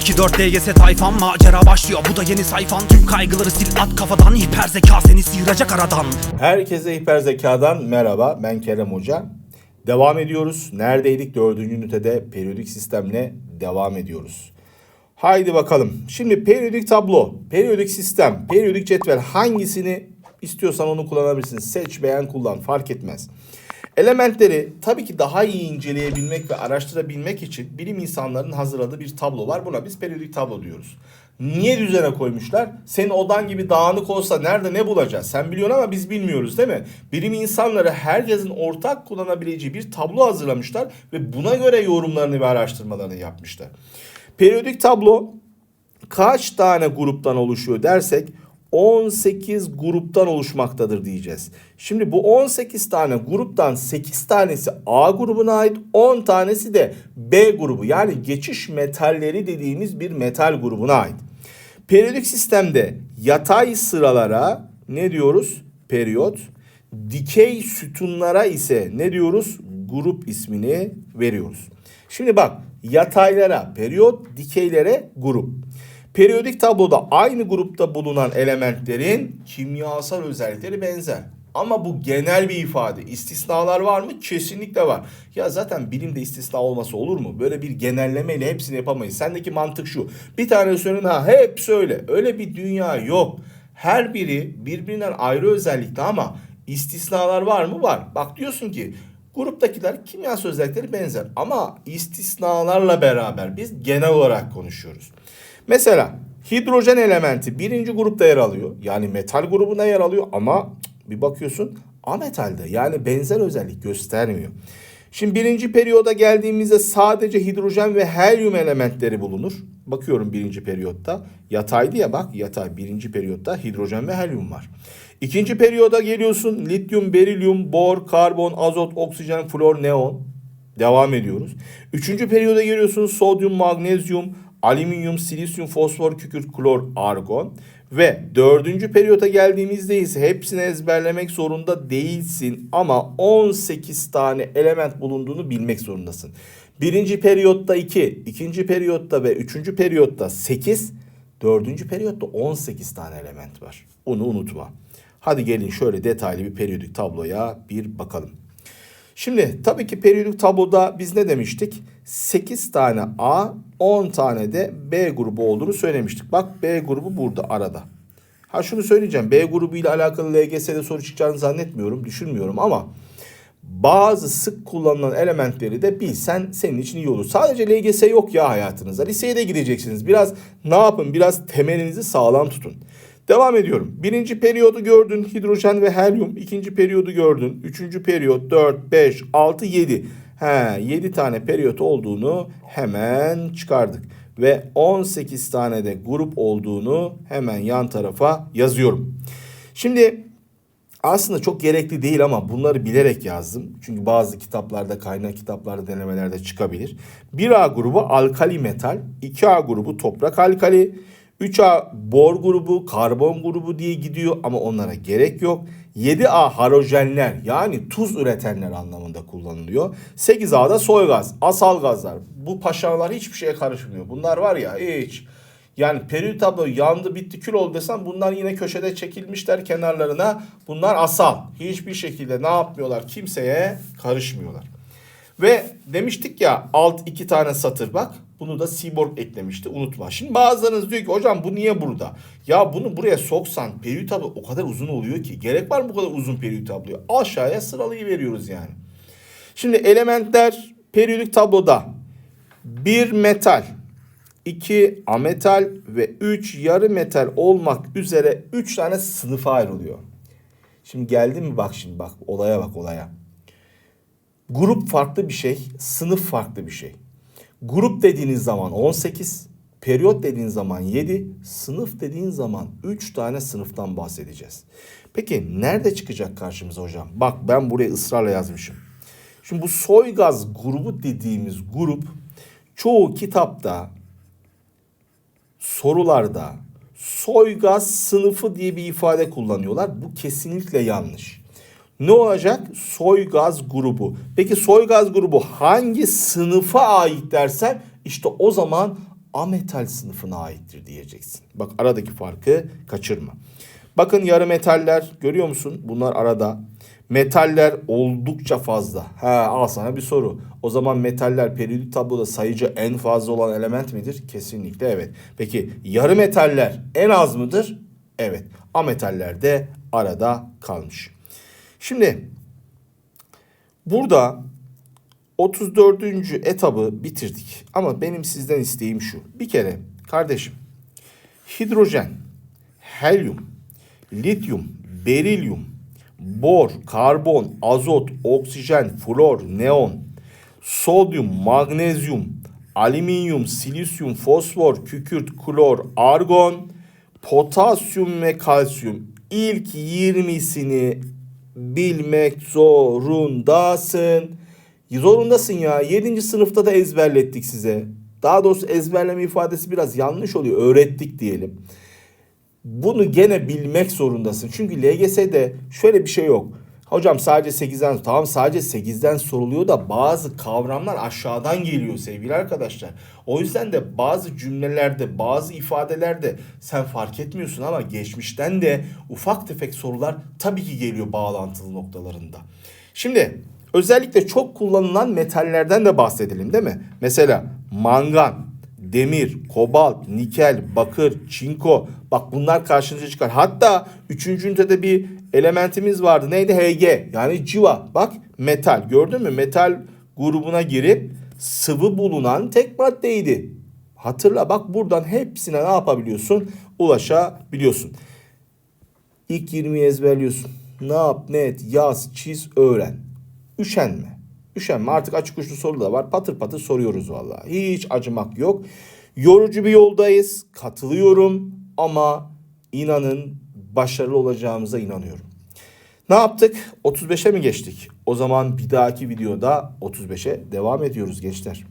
2 4 DGS tayfan macera başlıyor bu da yeni sayfan Tüm kaygıları sil at kafadan hiper zeka seni sıyıracak aradan Herkese hiper zekadan merhaba. Ben Kerem Hoca. Devam ediyoruz. Neredeydik? Dördüncü ünitede periyodik sistemle devam ediyoruz. Haydi bakalım. Şimdi periyodik tablo, periyodik sistem, periyodik cetvel hangisini istiyorsan onu kullanabilirsin. Seç, beğen, kullan fark etmez. Elementleri tabii ki daha iyi inceleyebilmek ve araştırabilmek için bilim insanlarının hazırladığı bir tablo var. Buna biz periyodik tablo diyoruz. Niye düzene koymuşlar? Senin odan gibi dağınık olsa nerede ne bulacağız? Sen biliyorsun ama biz bilmiyoruz değil mi? Bilim insanları herkesin ortak kullanabileceği bir tablo hazırlamışlar ve buna göre yorumlarını ve araştırmalarını yapmışlar. Periyodik tablo kaç tane gruptan oluşuyor dersek 18 gruptan oluşmaktadır diyeceğiz. Şimdi bu 18 tane gruptan 8 tanesi A grubuna ait, 10 tanesi de B grubu yani geçiş metalleri dediğimiz bir metal grubuna ait. Periyodik sistemde yatay sıralara ne diyoruz? Periyot. Dikey sütunlara ise ne diyoruz? Grup ismini veriyoruz. Şimdi bak yataylara periyot, dikeylere grup. Periyodik tabloda aynı grupta bulunan elementlerin kimyasal özellikleri benzer. Ama bu genel bir ifade. İstisnalar var mı? Kesinlikle var. Ya zaten bilimde istisna olması olur mu? Böyle bir genellemeyle hepsini yapamayız. Sendeki mantık şu. Bir tane söyleyin ha hep söyle. Öyle bir dünya yok. Her biri birbirinden ayrı özellikte ama istisnalar var mı? Var. Bak diyorsun ki gruptakiler kimyasal özellikleri benzer. Ama istisnalarla beraber biz genel olarak konuşuyoruz. Mesela hidrojen elementi birinci grupta yer alıyor. Yani metal grubuna yer alıyor ama bir bakıyorsun ametalde yani benzer özellik göstermiyor. Şimdi birinci periyoda geldiğimizde sadece hidrojen ve helyum elementleri bulunur. Bakıyorum birinci periyotta. Yataydı ya bak yatay birinci periyotta hidrojen ve helyum var. İkinci periyoda geliyorsun lityum, berilyum, bor, karbon, azot, oksijen, flor, neon. Devam ediyoruz. Üçüncü periyoda geliyorsunuz sodyum, magnezyum, alüminyum, silisyum, fosfor, kükürt, klor, argon. Ve dördüncü periyota geldiğimizde ise hepsini ezberlemek zorunda değilsin. Ama 18 tane element bulunduğunu bilmek zorundasın. Birinci periyotta 2, ikinci periyotta ve üçüncü periyotta 8, dördüncü periyotta 18 tane element var. Onu unutma. Hadi gelin şöyle detaylı bir periyodik tabloya bir bakalım. Şimdi tabii ki periyodik tabloda biz ne demiştik? 8 tane A, 10 tane de B grubu olduğunu söylemiştik. Bak B grubu burada arada. Ha şunu söyleyeceğim. B grubu ile alakalı LGS'de soru çıkacağını zannetmiyorum, düşünmüyorum ama bazı sık kullanılan elementleri de bilsen senin için iyi olur. Sadece LGS yok ya hayatınızda. Liseye de gideceksiniz. Biraz ne yapın? Biraz temelinizi sağlam tutun. Devam ediyorum. Birinci periyodu gördün hidrojen ve helyum. İkinci periyodu gördün. Üçüncü periyot 4, 5, 6, 7. He 7 tane periyot olduğunu hemen çıkardık. Ve 18 tane de grup olduğunu hemen yan tarafa yazıyorum. Şimdi aslında çok gerekli değil ama bunları bilerek yazdım. Çünkü bazı kitaplarda, kaynak kitaplarda, denemelerde çıkabilir. 1A grubu alkali metal, 2A grubu toprak alkali, 3A bor grubu, karbon grubu diye gidiyor ama onlara gerek yok. 7A halojenler yani tuz üretenler anlamında kullanılıyor. 8A'da soy gaz, asal gazlar. Bu paşalar hiçbir şeye karışmıyor. Bunlar var ya hiç. Yani periyot tablo yandı bitti kül oldu desem bunlar yine köşede çekilmişler kenarlarına. Bunlar asal. Hiçbir şekilde ne yapmıyorlar kimseye karışmıyorlar. Ve demiştik ya alt iki tane satır bak. Bunu da Seaborg eklemişti unutma. Şimdi bazılarınız diyor ki hocam bu niye burada? Ya bunu buraya soksan periyot tablo o kadar uzun oluyor ki. Gerek var mı bu kadar uzun periyot tabloya? Aşağıya sıralayı veriyoruz yani. Şimdi elementler periyodik tabloda bir metal, 2 ametal ve 3 yarı metal olmak üzere 3 tane sınıfa ayrılıyor. Şimdi geldi mi bak şimdi bak olaya bak olaya. Grup farklı bir şey, sınıf farklı bir şey. Grup dediğiniz zaman 18, periyot dediğin zaman 7, sınıf dediğin zaman 3 tane sınıftan bahsedeceğiz. Peki nerede çıkacak karşımıza hocam? Bak ben buraya ısrarla yazmışım. Şimdi bu soy gaz grubu dediğimiz grup çoğu kitapta sorularda soy gaz sınıfı diye bir ifade kullanıyorlar. Bu kesinlikle yanlış. Ne olacak? Soy gaz grubu. Peki soy gaz grubu hangi sınıfa ait dersen işte o zaman ametal sınıfına aittir diyeceksin. Bak aradaki farkı kaçırma. Bakın yarı metaller görüyor musun? Bunlar arada. Metaller oldukça fazla. Ha al sana bir soru. O zaman metaller periyodik tabloda sayıcı en fazla olan element midir? Kesinlikle evet. Peki yarı metaller en az mıdır? Evet. Ametaller de arada kalmış. Şimdi burada 34. etabı bitirdik. Ama benim sizden isteğim şu. Bir kere kardeşim hidrojen, helyum, lityum, berilyum, bor, karbon, azot, oksijen, flor, neon, sodyum, magnezyum, alüminyum, silisyum, fosfor, kükürt, klor, argon, potasyum ve kalsiyum ilk 20'sini bilmek zorundasın. Zorundasın ya. 7. sınıfta da ezberlettik size. Daha doğrusu ezberleme ifadesi biraz yanlış oluyor. Öğrettik diyelim. Bunu gene bilmek zorundasın. Çünkü LGS'de şöyle bir şey yok. Hocam sadece 8'den tamam sadece 8'den soruluyor da bazı kavramlar aşağıdan geliyor sevgili arkadaşlar. O yüzden de bazı cümlelerde bazı ifadelerde sen fark etmiyorsun ama geçmişten de ufak tefek sorular tabii ki geliyor bağlantılı noktalarında. Şimdi özellikle çok kullanılan metallerden de bahsedelim değil mi? Mesela mangan, demir, kobalt, nikel, bakır, çinko. Bak bunlar karşınıza çıkar. Hatta üçüncü ünitede bir elementimiz vardı. Neydi? Hg. Yani civa. Bak metal. Gördün mü? Metal grubuna girip sıvı bulunan tek maddeydi. Hatırla bak buradan hepsine ne yapabiliyorsun? Ulaşabiliyorsun. İlk 20'yi ezberliyorsun. Ne yap, ne et, yaz, çiz, öğren. Üşenme. Üşenme artık açık uçlu soru da var. Patır patır soruyoruz vallahi. Hiç acımak yok. Yorucu bir yoldayız. Katılıyorum ama inanın başarılı olacağımıza inanıyorum. Ne yaptık? 35'e mi geçtik? O zaman bir dahaki videoda 35'e devam ediyoruz gençler.